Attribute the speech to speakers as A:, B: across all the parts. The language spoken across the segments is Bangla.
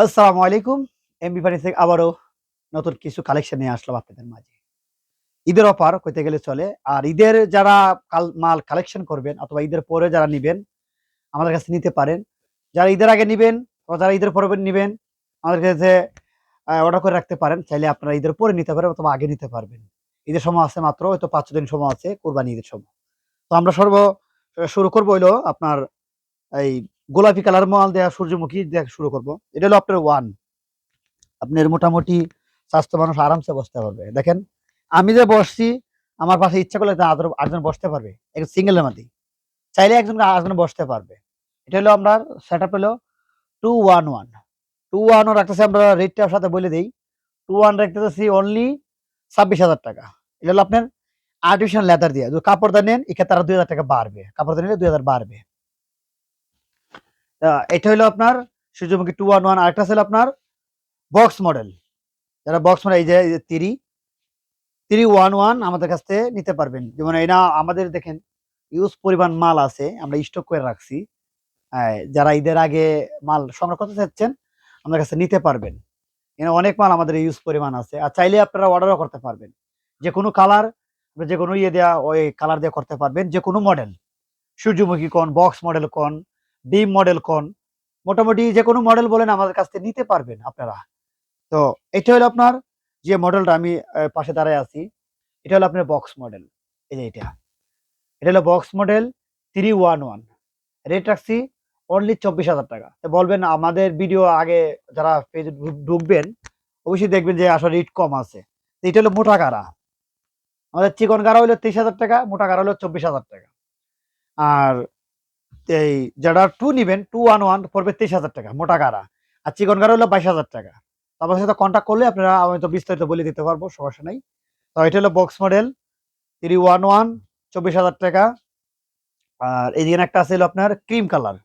A: আসসালামু আলাইকুম। এমবি ফার্নিচার থেকে আবারও নতুন কিছু কালেকশন নিয়ে আসলাম আপনাদের মাঝে। ঈদের অফার কইতে গেলে চলে। আর ঈদের যারা মাল কালেকশন করবেন অথবা ঈদের পরে যারা নিবেন, আমাদের কাছে নিতে পারেন। যারা ঈদের আগে নিবেন অথবা যারা ঈদের পরে নিবেন, আমাদের কাছে অর্ডার করে রাখতে পারেন। চাইলে আপনারা ঈদের পরে নিতে পারেন অথবা আগে নিতে পারবেন। ঈদের সময় আছে মাত্র, হয়তো পাঁচ দিন সময় আছে, কোরবানি ঈদের সময়। তো আমরা সর্ব, শুরু করব হইল আপনার এই গোলাপি কালার মাল দেওয়া সূর্যমুখী দেওয়া শুরু করব। এটা হলো আপনার ওয়ান আপনার মোটামুটি স্বাস্থ্য মানুষ আরামসে বসতে পারবে। দেখেন, আমি যে বসছি, আমার পাশে ইচ্ছা করলে আদর- আরেকজন বসতে পারবে। এক সিঙ্গেলের মধ্যে চাইলে একজন আটজন বসতে পারবে। এটা হলো আমরা সেট আপ হলো two one one two one রাখতেছি আমরা রেটটার সাথে বলে দিই। টু ওয়ান রাখতেছি অনলি ছাব্বিশ হাজার টাকা। এটা হলো আপনার আর্টিফিশিয়াল লেদার দিয়ে। কাপড় দা নেন এক্ষেত্রে তারা দুই হাজার টাকা বাড়বে। কাপড় দা নিলে দুই হাজার বাড়বে। এটা হলো আপনার সূর্যমুখী টু ওয়ান ওয়ান আরেকটা ছিল আপনার বক্স মডেল যারা বক্স মডেল এই যে তিরি তিরি ওয়ান ওয়ান আমাদের কাছ থেকে নিতে পারবেন। যেমন এটা আমাদের দেখেন ইউজ পরিমাণ মাল আছে, আমরা স্টক করে রাখছি। যারা ঈদের আগে মাল সংগ্রহ করতে চাচ্ছেন, আমাদের কাছে নিতে পারবেন। এখানে অনেক মাল আমাদের ইউজ পরিমাণ আছে। আর চাইলে আপনারা অর্ডারও করতে পারবেন। যে কোনো কালার যে কোনো ইয়ে দেওয়া ওই কালার দিয়ে করতে পারবেন। যে কোনো মডেল সূর্যমুখী কোন বক্স মডেল কোন ডিম মডেল কোন? মোটামুটি যে কোনো মডেল বলেন আমাদের কাছ থেকে নিতে পারবেন আপনারা। তো এটা হলো আপনার যে মডেলটা আমি পাশে দাঁড়ায় আছি, এটা হলো আপনার বক্স মডেল এই যে এটা। এটা হলো box model three one one rate রাখছি অনলি চব্বিশ হাজার টাকা। বলবেন আমাদের ভিডিও আগে যারা পেজে ঢুকবেন, অবশ্যই দেখবেন যে আসলে রেট কম আছে। এটা হলো মোটা গাড়া আমাদের চিকন গাড়া হলো তেইশ হাজার টাকা, মোটা গাড়া হলো চব্বিশ হাজার টাকা। আর এই যারা টু নিবেন টু ওয়ান ওয়ান পড়বে তেইশ হাজার টাকা, মোটা গাড়া। আর চিকন গাড়া হলো বাইশ হাজার টাকা। আমার সাথে কন্ট্যাক্ট করলে আপনারা, আমি তো বিস্তারিত বলে দিতে পারব, সমস্যা নেই। তো এটা হলো box model three one one চব্বিশ হাজার টাকা। আর এই দিকে একটা আছে হলো আপনার ক্রিম কালার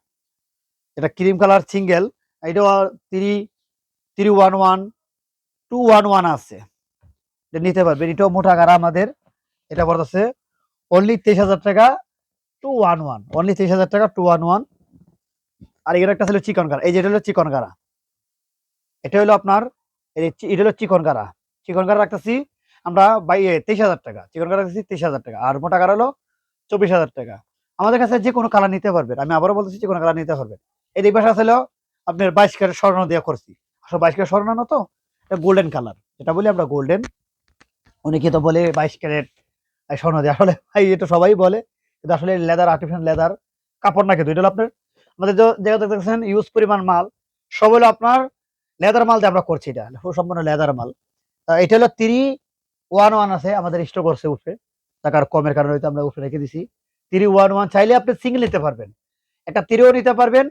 A: এটা ক্রিম কালার সিঙ্গেল এটাও three three one one two one one আছে। এটা নিতে পারবেন, এটাও মোটা গাড়া আমাদের। এটা পড়তেছে অনলি তেইশ হাজার টাকা। টু ওয়ান ওয়ান অনলি তেইশ হাজার টাকা টু ওয়ান ওয়ান আর এর একটা ছিল চিকন গাড়া এই যেটা হলো চিকন গাড়া এটা হলো আপনার এটা হলো চিকন গাড়া চিকন গাড়া রাখতেছি আমরা বাই তেইশ হাজার টাকা। চিকন গাড়া রাখতেছি তেইশ হাজার টাকা। আর মোটা গাড়া হলো চব্বিশ হাজার টাকা। আমাদের কাছে যে কোনো কালার নিতে পারবেন। আমি আবারও বলতেছি যে কোনো কালার নিতে পারবেন। এই দিক পাশে ছিল আপনার বাইশ ক্যারেট স্বর্ণ দিয়ে করছি আসলে বাইশ ক্যারেট স্বর্ণ না তো, এটা গোল্ডেন কালার যেটা বলি আমরা গোল্ডেন অনেকে তো বলে বাইশ ক্যারেট স্বর্ণ দিয়ে আসলে ভাই, এটা সবাই বলে। কিন্তু আসলে লেদার আর্টিফিশিয়াল লেদার কাপড় না কিন্তু এটা হলো আপনার? আমাদের যেটা দেখতেছেন ইউজ পরিমাণ মাল, সব হলো আপনার লেদার মাল দিয়ে আমরা করছি এটা সম্পূর্ণ লেদার মাল। এটা হলো তিরি ওয়ান ওয়ান আছে, আমাদের স্টোর করছে উঠে টাকার কমের কারণে হয়তো আমরা উঠে রেখে দিছি। তিরি ওয়ান ওয়ান চাইলে আপনি সিঙ্গেল নিতে পারবেন। একটা তিরিও নিতে পারবেন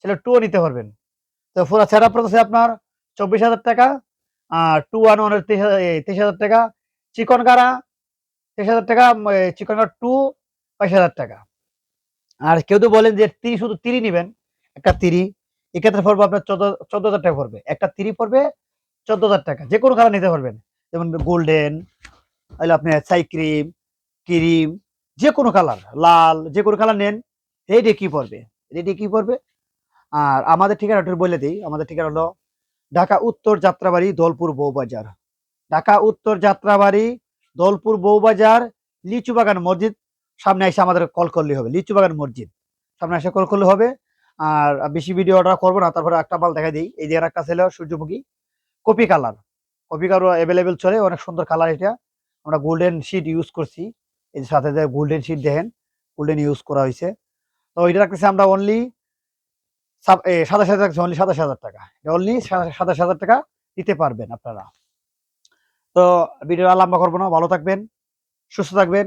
A: চাইলে টুও নিতে পারবেন। তো পুরো সেট আপ আছে আপনার চব্বিশ হাজার টাকা, আর টু ওয়ান ওয়ানের তেইশ হাজার টাকা। চিকন গাড়া, তেইশ হাজার টাকা চিকন গাড়া টু বাইশ হাজার টাকা। আর কেউ তো বলেন যে তিরি শুধু তিরি নেবেন, একটা তিরি, এক্ষেত্রে পড়বে আপনার চোদ্দ চোদ্দ হাজার টাকা পড়বে। একটা তিরি পড়বে চোদ্দ হাজার টাকা, যে কোনো কালার নিতে পারবেন। যেমন গোল্ডেন, তাহলে আপনি ছাই ক্রিম ক্রিম, যে কোনো কালার, লাল, যে কোনো কালার নেন রেডি কি পড়বে? রেডি কি পড়বে? আর আমাদের ঠিকানাটা বলে দিই, আমাদের ঠিকানা হলো ঢাকা উত্তর যাত্রাবাড়ি দোলপুর বউবাজার ঢাকা উত্তর যাত্রাবাড়ি দোলপুর বউবাজার লিচু বাগান মসজিদ সামনে এসে আমাদের কল করলে হবে। লিচু বাগান মসজিদ। সামনে এসে কল করলে হবে। আর বেশি ভিডিও অর্ডার করব না, তারপরে একটা মাল দেখা দিই। এই যে একটা ছিল সূর্যমুখী। Coffee colour coffee colour available চলে, অনেক সুন্দর কালার এটা। আমরা গোল্ডেন শিট ইউজ করছি। এই সাথে যে গোল্ডেন শিট দেখেন গোল্ডেন ইউজ করা হয়েছে। তো এটা রাখতেছি আমরা অনলি সাতাশ হাজার রাখছি অনলি সাতাশ হাজার টাকা। অনলি সাতাশ হাজার টাকা দিতে পারবেন আপনারা। তো ভিডিও লম্বা করব না। ভালো থাকবেন, সুস্থ থাকবেন।